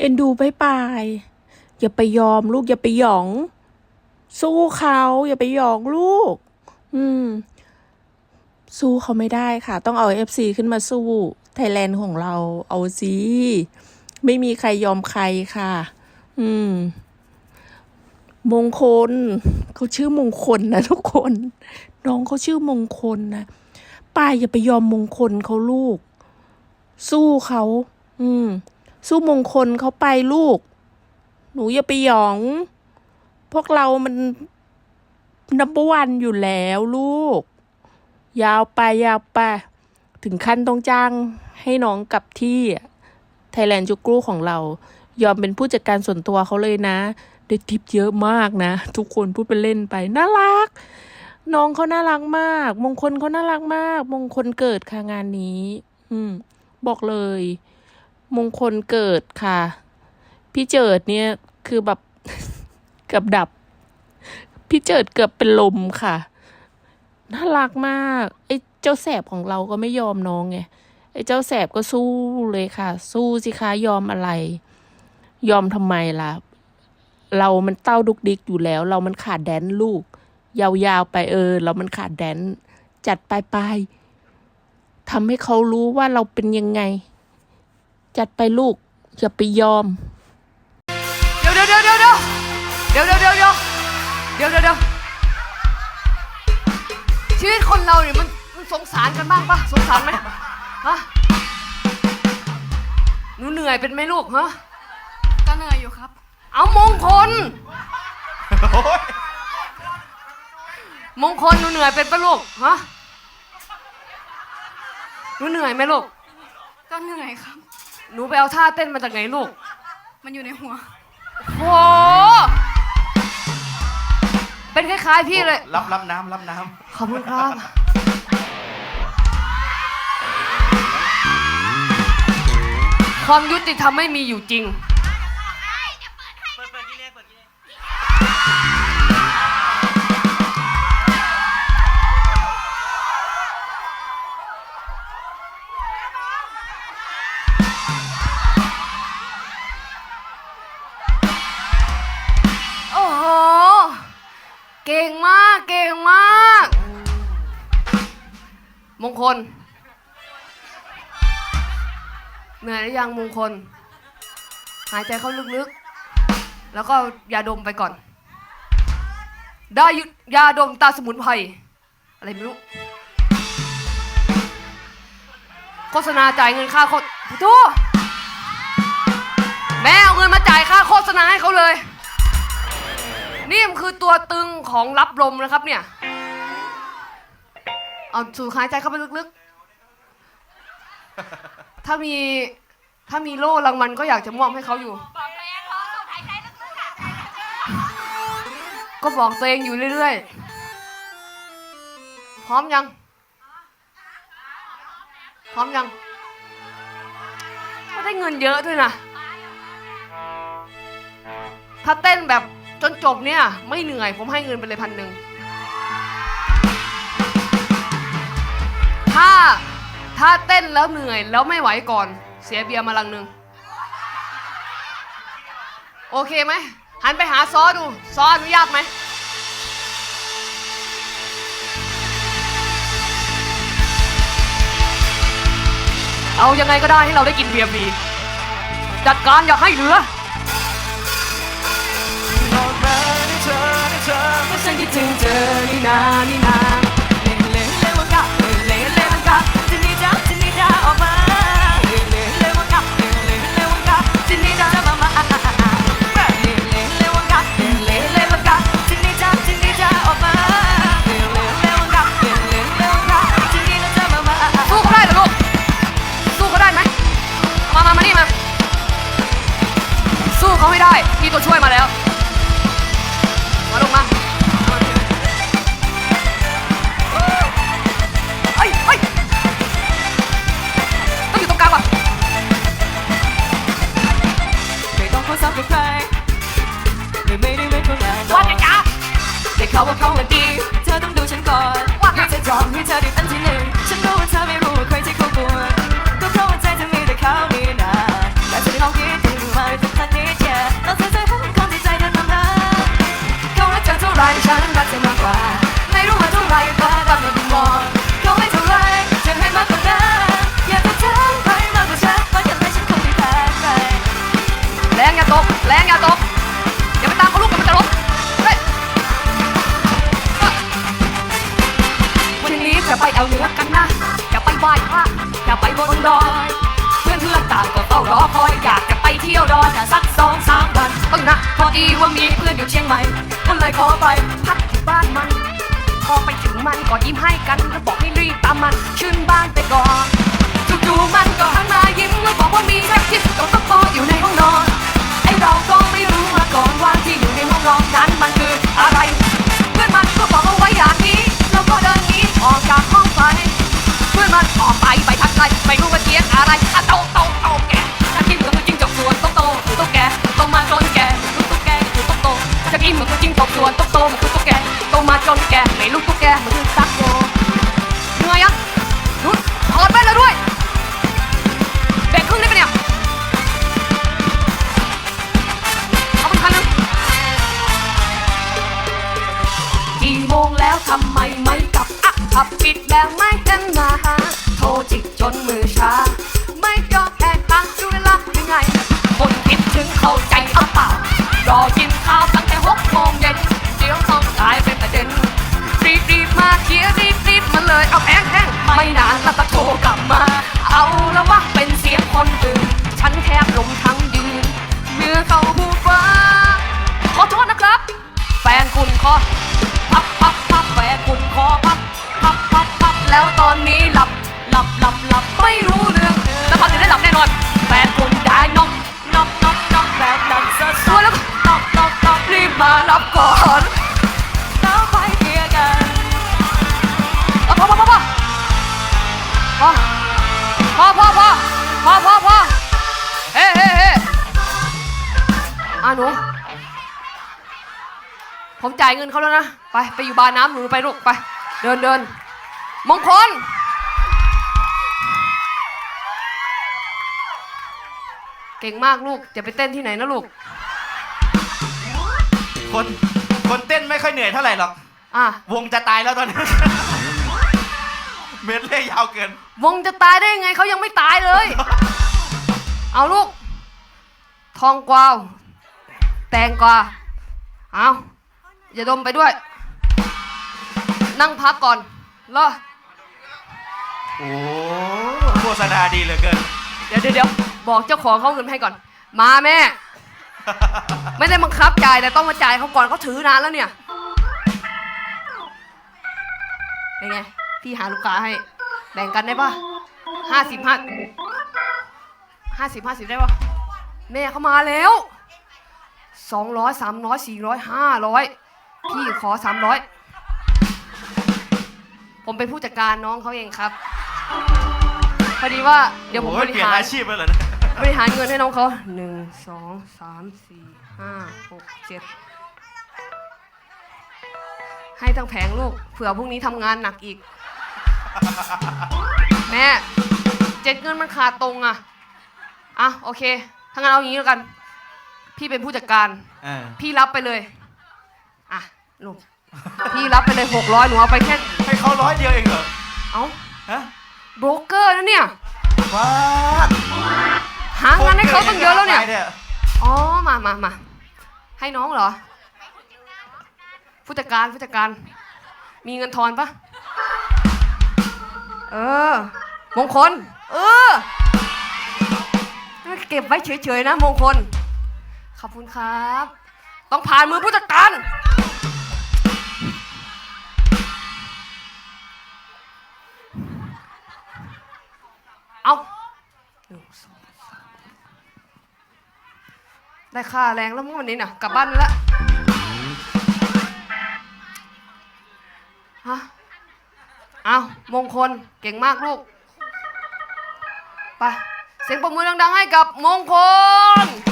เอ็นดูไปไปายอย่าไปยอมลูกอย่าไปหยอง สู้เขาอย่าไปหยองลูก อืม สู้เขาไม่ได้ค่ะ ต้องเอาเอฟซีขึ้นมาสู้ไทยแลนด์ของเราเอาสิไม่มีใครยอมใครค่ะ อืม มงคล เขาชื่อมงคลนะทุกคน น้องเขาชื่อมงคลนะป้าอย่าไปยอมมงคลเขาลูก สู้เขา อืม สู้มงคลเขาไปลูก หนูอย่าไปหยอง พวกเรามันนับวันอยู่แล้วลูก ยาวไปยาวไป ถึงขั้นต้องจ้างให้น้องกลับที่ไทยแลนด์จุกรูของเรา ยอมเป็นผู้จัดการส่วนตัวเขาเลยนะ ได้ทิปเยอะมากนะ ทุกคนพูดเป็นเล่นไป น่ารัก น้องเขาน่ารักมาก มงคลเขาน่ารักมาก มงคลเกิดค่ะงานนี้ อืม บอกเลย มงคลเกิดค่ะ พี่เจิดเนี่ยคือแบบเกือบดับ พี่เจิดเกือบเป็นลมค่ะ น่ารักมากไอ้เจ้าแสบของเราก็ไม่ยอมน้องไงไอ้เจ้าแสบก็สู้เลยค่ะ สู้สิคะยอมอะไร ยอมทำไมล่ะ เรามันเต้าดุกดิกอยู่แล้ว เรามันขาดแดนลูก ยาวๆไปเออ เรามันขาดแดนจัดไปไปทำให้เขารู้ว่าเราเป็นยังไง จัดไปลูก อย่าไปยอมเดี๋ยวเดี๋ยวเดี๋ยวเดี๋ยวเดี๋ยวเดี๋ยวเดี๋ยวเดี๋ยวเดี๋ยวเดี๋ยวเดี๋ยวชีวิตคนเราเนี่ยมันมันสงสารกันบ้างปะสงสารไหมฮะหนูเหนื่อยเป็นไหมลูกฮะก็เหนื่อยอยู่ครับ เอามงคล มงคลหนูเหนื่อยเป็นปะลูกฮะหนูเหนื่อยไหมลูก ก็เหนื่อยครับ หนูไปเอาท่าเต้นมาจากไหนลูก มันอยู่ในหัว โห เป็นคล้ายๆพี่เลย รับรับน้ำรับน้ขอบคุณครับ ความยุติธรรมไม่มีอยู่จริง งคล เหนื่อยหรือยังมงคล หายใจเข้าลึกๆ แล้วก็ยาดมไปก่อน ได้ยุยาดมตาสมุนไพรอะไรไม่รู้ โฆษณาจ่ายเงินค่าโฆษโทษแม่เอาเงินมาจ่ายค่าโฆษณาให้เขาเลย นี่มันคือตัวตึงของรับลมนะครับเนี่ย เอาสูดหายใจเข้าไปลึกๆ ถ้ามีถ้ามีโล่รางวัลก็อยากจะมอบให้เขาอยู่ก็บอกตัวเองอยู่เรื่อยๆ พร้อมยัง พร้อมยัง ก็ได้เงินเยอะด้วยนะ ถ้าเต้นแบบจนจบเนี่ย ไม่เหนื่อยผมให้เงินไปเลยพันหนึ่ง ถ้าถ้าเต้นแล้วเหนื่อยแล้วไม่ไหวก่อน เสียเบียร์มาลังหนึ่งโอเคไหมหันไปหาซอดูซออนุญาตไหมเอายังไงก็ได้ให้เราได้กินเบียร์ฟรีจัดการอย่าให้เหลือฉันคิดถึงเธอนี่นานี่นา แรงอย่าตกอย่าไปตามเขาลูกมันจะล้มเฮ้ยอะวันนี้จะไปเอาเนื้อกันนะจะไปไหว้พระจะไปบนดอย เพื่อนเพื่อนต่างก็เฝ้ารอคอยอยากจะไปเที่ยวดอยแต่สักสองสามวันต้องนะพอดีว่ามีเพื่อนอยู่เชียงใหม่ก็เลยขอไปพักที่บ้านมันพอไปถึงมันก็ยิ้มให้กันแล้วบอกให้รีบตามมันชื่นบ้านไปก่อนจู่ๆมันก็หันมายิ้มแล้วบอกว่ามีแท็กที่ตัวต้องพออยู่ในห้องนอน เราก็ไม่รู้มาก่อนว่าที่อยู่ในห้องนอนนั้นมันคืออะไร หนู ผมจ่ายเงินเขาแล้วนะ ไป ไปอยู่บาร์น้ำหนูไปลูกไป เดินเดินมงคล เก่งมากลูก จะไปเต้นที่ไหนนะลูก คน คนเต้นไม่ค่อยเหนื่อยเท่าไหร่หรอก อะ วงจะตายแล้วตอนนี้ เม็ดเล่ยาวเกิน วงจะตายได้ยังไงเขายังไม่ตายเลย เอาลูก ทองกวาว แตงกวาเอาอย่าดมไปด้วย นั่งพักก่อนเหรอโอ้โฆษณาดีเหลือเกิน เดี๋ยวเดี๋ยวเดี๋ยวบอกเจ้าของเขาเงินให้ก่อน มาแม่ ไม่ได้บังคับจ่ายแต่ต้องมาจ่ายเขาก่อนเขาถือนานแล้วเนี่ยเป็นไงพี่หาลูกค้าให้ แบ่งกันได้ปะห้าสิบห้าห้าสิบห้าสิบได้ปะแม่เขามาแล้ว สองร้อยสามร้อยสี่ร้อยห้าร้อยพี่ขอสามร้อยผมเป็นผู้จัดการน้องเขาเองครับ พอดีว่าเดี๋ยวผมโอ้บยริเปลี่ยนหารอาชีพไปเลยนะบริหารเงินให้น้องเขาหนึ่งสองสามสี่ห้าหกเจ็ดให้ทั้งแผงลูกเผื่อพรุ่งนี้ทำงานหนักอีก แม่เจ็ดเงินมันขาดตรงอะอะ โอเค ถ้างั้นเอาอย่างนี้แล้วกัน พี่เป็นผู้จัดการ เออพี่รับไปเลย อะลูกพี่รับไปเลยหกร้อยหนูเอาไปแค่ ให้เขาร้อยเดียวเองเหรอเอ้าฮะโบรกเกอร์นะเนี่ย ว้าดหางานให้เขาตั้งเยอะแล้วเนี่ยไปอ๋อ มามามา ให้น้องเหรอ ผู้จัดการ ผู้จัดการ มีเงินทอนปะเออ มงคล เออ เก็บไว้เฉยๆนะมงคล ขอบคุณครับ ต้องผ่านมือผู้จัดการ เอาหนึ่งสองได้ค่าแรงแล้วมั้งวันนี้น่ะ กลับบ้านแล้วฮะเอามงคล เก่งมากลูก ไป เสียงปรบมือดังๆให้กับมงคล